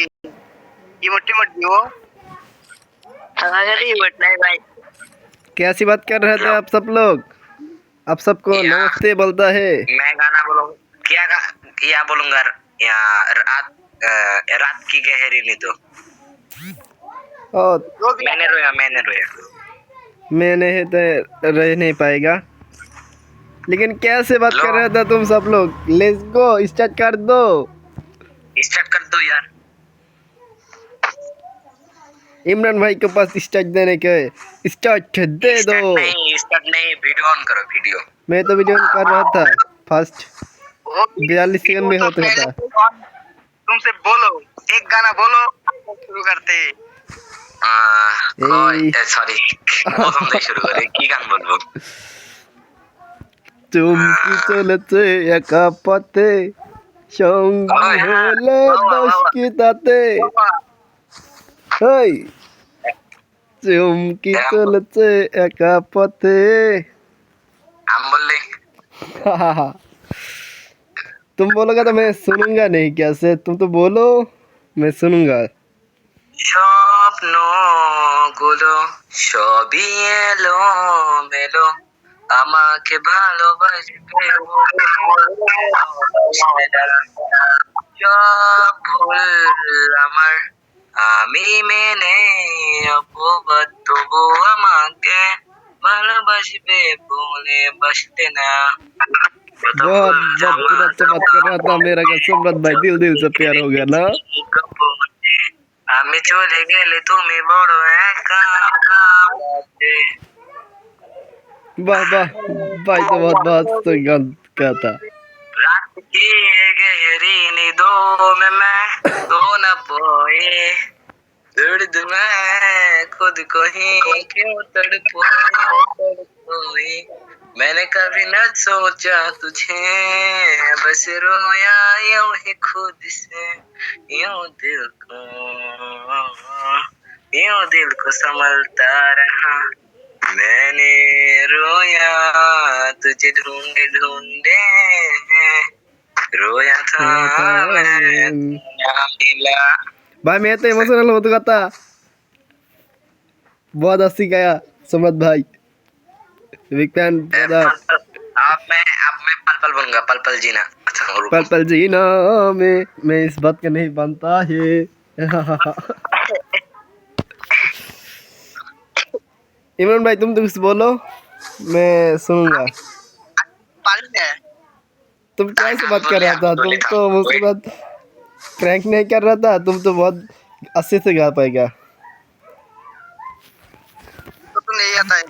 Emote टिमोट दियो हमारा remote नहीं भाई। कैसी बात कर रहे थे आप सब लोग? आप सबको नमस्ते बोलता है। मैं गाना बोलूँ। क्या गा, क्या बोलूँगा? यहाँ रात रात की गहरी नींदों। और मैंने रोया मैंने रोया। मैं नहीं तो रह नहीं पाएगा। लेकिन कैसे बात कर रहे थे तुम सब लोग? लेट्स गो स्टार्ट कर दो। स्टार्ट कर दो यार। इमरान भाई के पास स्टार्ट देने के स्टार्ट दे दो स्टार्ट नहीं स्टार्ट नहीं वीडियो ऑन करो वीडियो मैं तो वीडियो कर रहा था फर्स्ट वो- बयालीस सेकंड में वो तो होता पहले था तुम- तुमसे बोलो एक गाना बोलो शुरू करते এই- সরি প্রথম থেকে শুরু করে কি গান বলবো চুমকি চলেছে একা পথে সঙ্গী হলে দোষ কি তাতে ওই চুমকি চলেছে একা পথে আম বললে तुम बोलोगे तो मैं सुनूंगा नहीं कैसे तुम तो बोलो मैं सुनूंगा স্বপ্ন গুলো সবই এলো মেলো আমাকে ভালোবাসবে সব ভুল আমার আমি মেনে অপবাদ তবু আমাকে ভালোবাসবে বলে বাসতে না बहुत बहुत तुरंत बात कर रहा था मेरा का सुमरत भाई दिल दिल से प्यार हो गया ना আমি চলে গেলে তুমি বড় একা লাগবে। वाह वाह भाई तो बहुत बहुत तो रात गहरी नींदों में मैं सो न पाए। दर्द मैं खुद को ही क्यों तड़पोए तड़पोए? मैंने कभी न सोचा तुझे। बस रोया यूँ ही खुद से। यूँ दिल को यूँ दिल को संभलता रहा। मैंने रोया तुझे ढूंढे ढूंढे रोया था मैं ना मिला भाई मैं तो इमोशनल हो चुका था बहुत हँसी गया सुमरत भाई बिग फ़ैन ब्रदर अब मैं अब मैं पल पल बनूँगा पल पल जीना अच्छा रुको पल पल जीना में मैं इस बात का नहीं बनता है इमरान भाई तुम तो कुछ बोलो मैं सुनूँगा पाली है तुम कैसे बात कर रहा था? तुम तो मुझसे बात क्रैंक नहीं कर रहा था? तुम तो बहुत अच्छे से गा पाएगा। तो आता है।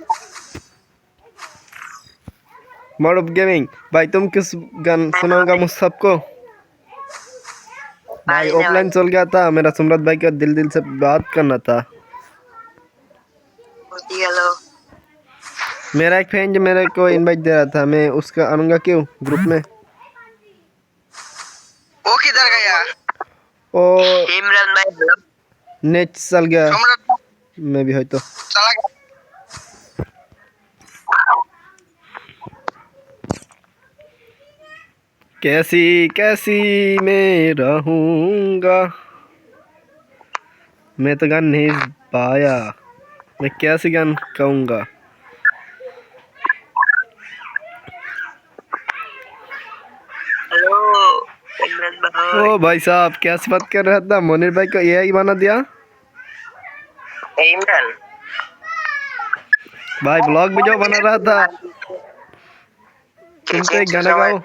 मोड ऑफ़ गेमिंग भाई तुम किस गान सुनाऊँगा मुझ सबको? भाई ऑफलाइन चल गया था। मेरा सुमरत भाई का दिल दिल से बात करना था। मेरा एक फ्रेंड जो मेरे को इनवाइट दे रहा था। मैं उसका आऊँगा क्यों? ग्रुप में? वो किधर गया? ओ इमरान भाई नेट चल गया। मैं भी है तो। चला गया। कैसी कैसी मैं रहूँगा? मैं तो गान नहीं पाया। मैं कैसे गान गाऊँगा हेलो इमरान भाई ओ भाई साहब कैसी बात कर रहा था मोनिर भाई को एआई बना दिया? इमरान भाई ब्लॉग वीडियो बना रहा था। तुम तो एक गाना गाओ।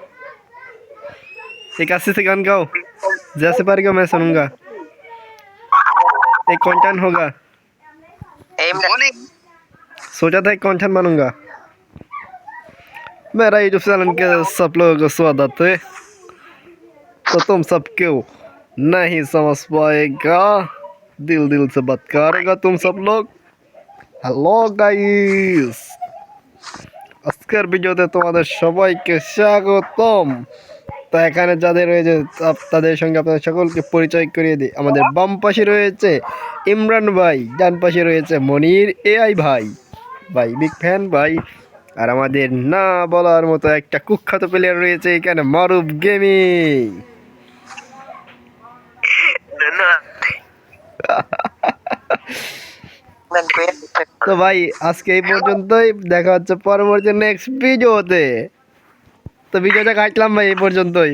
एक अस्सी से गान गाओ। जैसे पर पारेगा मैं सुनूँगा। एक कंटेंट होगा। सोचा था एक कंटेंट बनूँगा। मेरा यूट्यूब चैनल के सब लोगों को स्वागत है। तो तुम सब क्यों नहीं समझ पाएगा दिल दिल से बात करेगा तुम सब लोग হ্যালো গাইস আজকের ভিডিওতে তোমাদের সবাইকে স্বাগতম তো এখানে যাদের রয়েছে তা- তাদের সঙ্গে আপনাদের সকলকে পরিচয় করিয়ে দিই আমাদের বাম পাশে রয়েছে ইমরান ভাই ডান পাশে রয়েছে মনির এআই ভাই ভাই বিগ ফ্যান ভাই আর আমাদের না বলার মতো একটা কুখ্যাত প্লেয়ার রয়েছে এখানে মারুফ গেমিং তো ভাই, আজকে এই পর্যন্তই। দেখা হচ্ছে পরবর্তী নেক্সট ভিডিওতে তো। ভিডিওটা কাটলাম ভাই, এই পর্যন্তই।